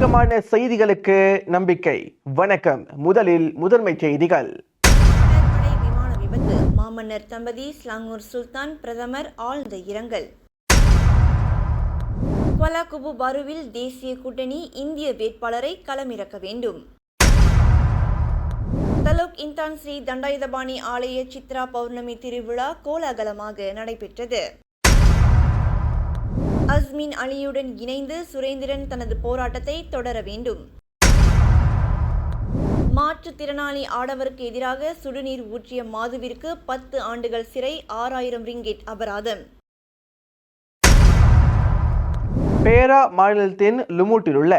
நம்பகமான செய்திகளுக்கு நம்பிக்கை. வணக்கம். முதலில் முதன்மை செய்திகள். விமான விபத்து. மாமன்னர் தம்பதி ஸ்லாங்கூர் சுல்தான் பிரதமர் ஆழ்ந்த இரங்கல். பலாகுபு பருவில் தேசிய கூட்டணி இந்திய வேட்பாளரை களமிறக்க வேண்டும். தலோக் இன்தான் ஸ்ரீ தண்டாயுதபாணி ஆலய சித்ரா பௌர்ணமி திருவிழா கோலாகலமாக நடைபெற்றது. அஸ்மின் அலியுடன் இணைந்து சுரேந்திரன் தனது போராட்டத்தை தொடர வேண்டும். மாற்றுத்திறனாளி ஆடவருக்கு எதிராக சுடுநீர் ஊற்றிய மாதுவிற்கு பத்து ஆண்டுகள் சிறை ஆறாயிரம் ரிங்கெட் அபராதம். பேரா மாநிலத்தின் லுமூட்டில் உள்ள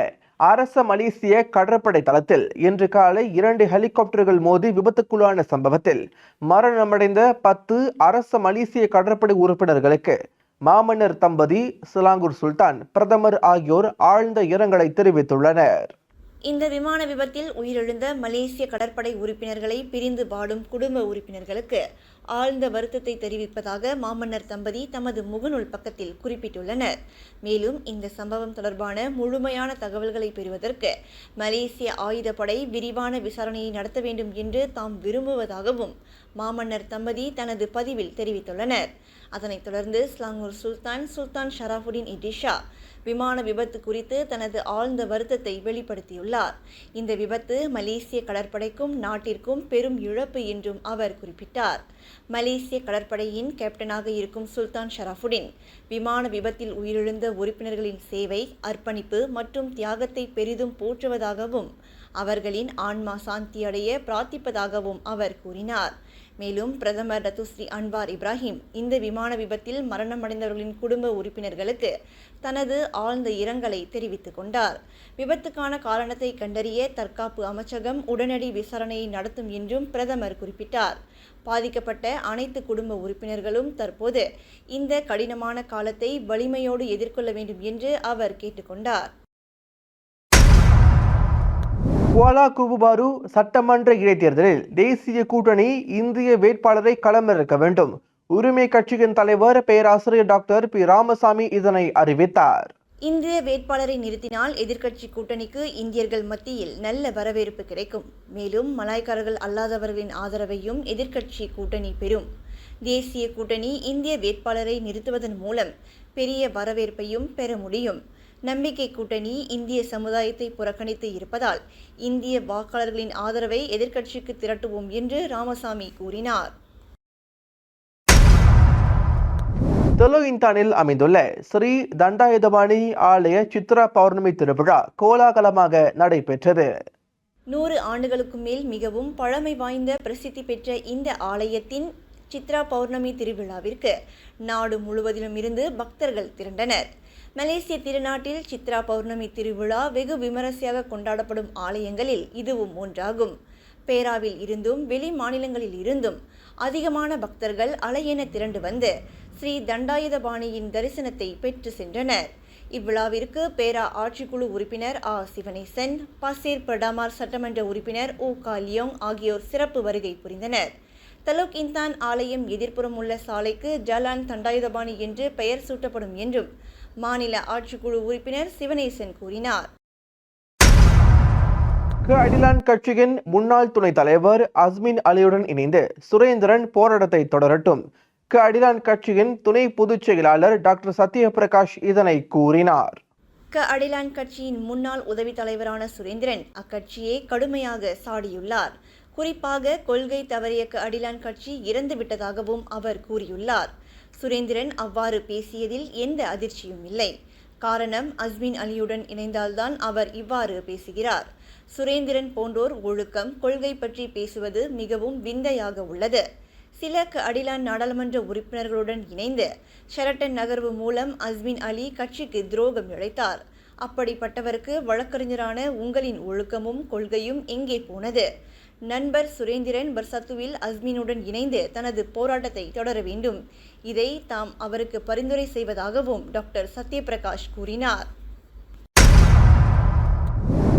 அரச மலேசிய கடற்படை தளத்தில் இன்று காலை இரண்டு ஹெலிகாப்டர்கள் மோதி விபத்துக்குள்ளான சம்பவத்தில் மரணமடைந்த பத்து அரச மலேசிய கடற்படை உறுப்பினர்களுக்கு மாமன்னர் தம்பதி சிலாங்கூர் சுல்தான் பிரதமர் ஆகியோர் ஆழ்ந்த இரங்கலை தெரிவித்துள்ளனர். இந்த விமான விபத்தில் உயிரிழந்த மலேசிய கடற்படை உறுப்பினர்களை பிரிந்து வாடும் குடும்ப உறுப்பினர்களுக்கு ஆழ்ந்த வருத்தத்தை தெரிவிப்பதாக மாமன்னர் தம்பதி தமது முகநூல் பக்கத்தில் குறிப்பிட்டுள்ளனர். மேலும் இந்த சம்பவம் தொடர்பான முழுமையான தகவல்களை பெறுவதற்கு மலேசிய ஆயுதப்படை விரிவான விசாரணையை நடத்த வேண்டும் என்று தாம் விரும்புவதாகவும் மாமன்னர் தம்பதி தனது பதிவில் தெரிவித்துள்ளனர். அதனைத் தொடர்ந்து ஸ்லாங்கூர் சுல்தான் சுல்தான் ஷராஃபுடின் இடிஷா விமான விபத்து குறித்து தனது ஆழ்ந்த வருத்தத்தை வெளிப்படுத்தியுள்ளார். இந்த விபத்து மலேசிய கடற்படைக்கும் நாட்டிற்கும் பெரும் இழப்பு என்றும் அவர் குறிப்பிட்டார். மலேசிய கடற்படையின் கேப்டனாக இருக்கும் சுல்தான் ஷராஃபுடின் விமான விபத்தில் உயிரிழந்த உறுப்பினர்களின் சேவை அர்ப்பணிப்பு மற்றும் தியாகத்தை பெரிதும் போற்றுவதாகவும் அவர்களின் ஆன்மா சாந்தி அடைய பிரார்த்திப்பதாகவும் அவர் கூறினார். மேலும் பிரதமர் ரத்துஸ்ரீ அன்வார் இப்ராஹிம் இந்த விமான விபத்தில் மரணமடைந்தவர்களின் குடும்ப உறுப்பினர்களுக்கு தனது ஆழ்ந்த இரங்கலை தெரிவித்துக் கொண்டார். விபத்துக்கான காரணத்தை கண்டறிய தற்காப்பு அமைச்சகம் உடனடி விசாரணையை நடத்தும் என்றும் பிரதமர் குறிப்பிட்டார். பாதிக்கப்பட்ட அனைத்து குடும்ப உறுப்பினர்களும் தற்போது இந்த கடினமான காலத்தை வலிமையோடு எதிர்கொள்ள வேண்டும் என்று அவர் கேட்டுக்கொண்டார் குவாலா குபுபாரு சட்டமன்ற இடைத்தேர்தலில் தேசிய கூட்டணி இந்திய வேட்பாளரை களமிறக்க வேண்டும். உரிமை கட்சியின் தலைவர் பேராசிரியர் டாக்டர் பி. ராமசாமி இதனை அறிவித்தார். இந்திய வேட்பாளரை நிறுத்தினால் எதிர்க்கட்சி கூட்டணிக்கு இந்தியர்கள் மத்தியில் நல்ல வரவேற்பு கிடைக்கும். மேலும் மலாய்க்காரர்கள் அல்லாதவர்களின் ஆதரவையும் எதிர்க்கட்சி கூட்டணி பெறும். தேசிய கூட்டணி இந்திய வேட்பாளரை நிறுத்துவதன் மூலம் பெரிய வரவேற்பையும் பெற முடியும். நம்பிக்கை கூட்டணி இந்திய சமுதாயத்தை புறக்கணித்து இருப்பதால் இந்திய வாக்காளர்களின் ஆதரவை எதிர்க்கட்சிக்கு திரட்டுவோம் என்று ராமசாமி கூறினார். தெலுங்கின்தானில் அமைந்துள்ள ஸ்ரீ தண்டாயுதபாணி ஆலய சித்ரா பௌர்ணமி திருவிழா கோலாகலமாக நடைபெற்றது. நூறு ஆண்டுகளுக்கு மேல் மிகவும் பழமை வாய்ந்த பிரசித்தி பெற்ற இந்த ஆலயத்தின் சித்ரா பௌர்ணமி திருவிழாவிற்கு நாடு முழுவதிலும் இருந்து பக்தர்கள் திரண்டனர். மலேசிய திருநாட்டில் சித்ரா பௌர்ணமி திருவிழா வெகு விமரிசையாக கொண்டாடப்படும் ஆலயங்களில் இதுவும் ஒன்றாகும். பேராவில் இருந்தும் வெளி மாநிலங்களில் இருந்தும் அதிகமான பக்தர்கள் அலையென திரண்டு வந்து ஸ்ரீ தண்டாயுதபாணியின் தரிசனத்தை பெற்று சென்றனர். இவ்விழாவிற்கு பேரா ஆட்சிக்குழு உறுப்பினர் ஆ. சிவனேசன் பசீர் பிரடாமார் சட்டமன்ற உறுப்பினர் ஓ காலியோங் ஆகியோர் சிறப்பு வருகை புரிந்தனர். தலோக் இந்தான் ஆலயம் எதிர்ப்புறம் உள்ள சாலைக்கு ஜலான் தண்டாயுதபாணி என்று பெயர் சூட்டப்படும் என்றும் மாநில ஆட்சிக்குழு உறுப்பினர் சிவனேசன் கூறினார். க அடிலான் கட்சியின் முன்னாள் துணைத் தலைவர் அஸ்மின் அலியுடன் இணைந்து சுரேந்திரன் போராட்டத்தை தொடரட்டும். க அடிலான் கட்சியின் துணை பொதுச் செயலாளர் டாக்டர் சத்யபிரகாஷ் இதனை கூறினார். க அடிலான் கட்சியின் முன்னாள் உதவி தலைவரான சுரேந்திரன் அக்கட்சியை கடுமையாக சாடியுள்ளார். குறிப்பாக கொள்கை தவறிய க அடிலான் கட்சி இறந்து விட்டதாகவும் அவர் கூறியுள்ளார். சுரேந்திரன் அவ்வாறு பேசியதில் எந்த அதிர்ச்சியும் இல்லை. காரணம் அஸ்மின் அலியுடன் இணைந்தால்தான் அவர் இவ்வாறு பேசுகிறார். சுரேந்திரன் போன்றோர் ஒழுக்கம் கொள்கை பற்றி பேசுவது மிகவும் விந்தையாக உள்ளது. சில அடிலான் நாடாளுமன்ற உறுப்பினர்களுடன் இணைந்து ஷெரட்டன் நகர்வு மூலம் அஸ்மின் அலி கட்சிக்கு துரோகம் இழைத்தார். அப்படிப்பட்டவருக்கு வழக்கறிஞரான உங்களின் ஒழுக்கமும் கொள்கையும் எங்கே போனது? நண்பர் சுரேந்திரன் பர்சத்துவில் அஸ்மினுடன் இணைந்து தனது போராட்டத்தை தொடர வேண்டும். இதை தாம் அவருக்கு பரிந்துரை செய்வதாகவும் டாக்டர் சத்யபிரகாஷ் கூறினார்.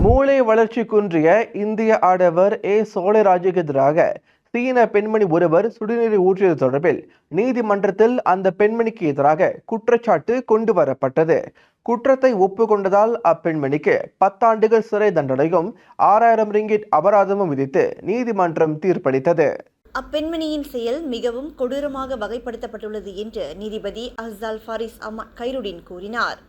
மூளை வளர்ச்சி குன்றிய இந்திய ஆடவர் ஏ சோழராஜுக்கு எதிராக சீன பெண்மணி ஒருவர் சுடுநீரை ஊற்றியது தொடர்பில் நீதிமன்றத்தில் அந்த பெண்மணிக்கு எதிராக குற்றச்சாட்டு கொண்டு வரப்பட்டது. குற்றத்தை ஒப்புக்கொண்டதால் அப்பெண்மணிக்கு பத்தாண்டுகள் சிறை தண்டனையும் ஆறாயிரம் ரிங்கிட் அபராதமும் விதித்து நீதிமன்றம் தீர்ப்பளித்தது. அப்பெண்மணியின் செயல் மிகவும் கொடூரமாக வகைப்படுத்தப்பட்டுள்ளது என்று நீதிபதி அஸ்ஸால் ஃபாரிஸ் அம்மா கைருடின் கூறினார்.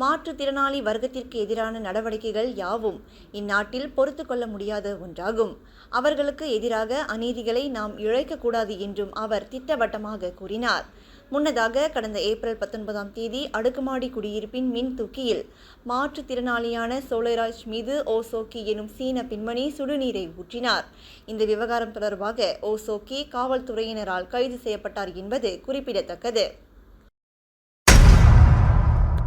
மாற்றுத்திறனாளி வர்க்கத்திற்கு எதிரான நடவடிக்கைகள் யாவும் இந்நாட்டில் பொறுத்து கொள்ள முடியாத ஒன்றாகும். அவர்களுக்கு எதிராக அநீதிகளை நாம் இழைக்கக்கூடாது என்றும் அவர் திட்டவட்டமாக கூறினார். முன்னதாக கடந்த ஏப்ரல் பத்தொன்பதாம் தேதி அடுக்குமாடி குடியிருப்பின் மின் தூக்கியில் மாற்றுத்திறனாளியான சோலைராஜ் மீது ஓசோக்கி எனும் சீன பெண்மணி சுடுநீரை ஊற்றினார். இந்த விவகாரம் தொடர்பாக ஓசோக்கி காவல்துறையினரால் கைது செய்யப்பட்டார் என்பது குறிப்பிடத்தக்கது.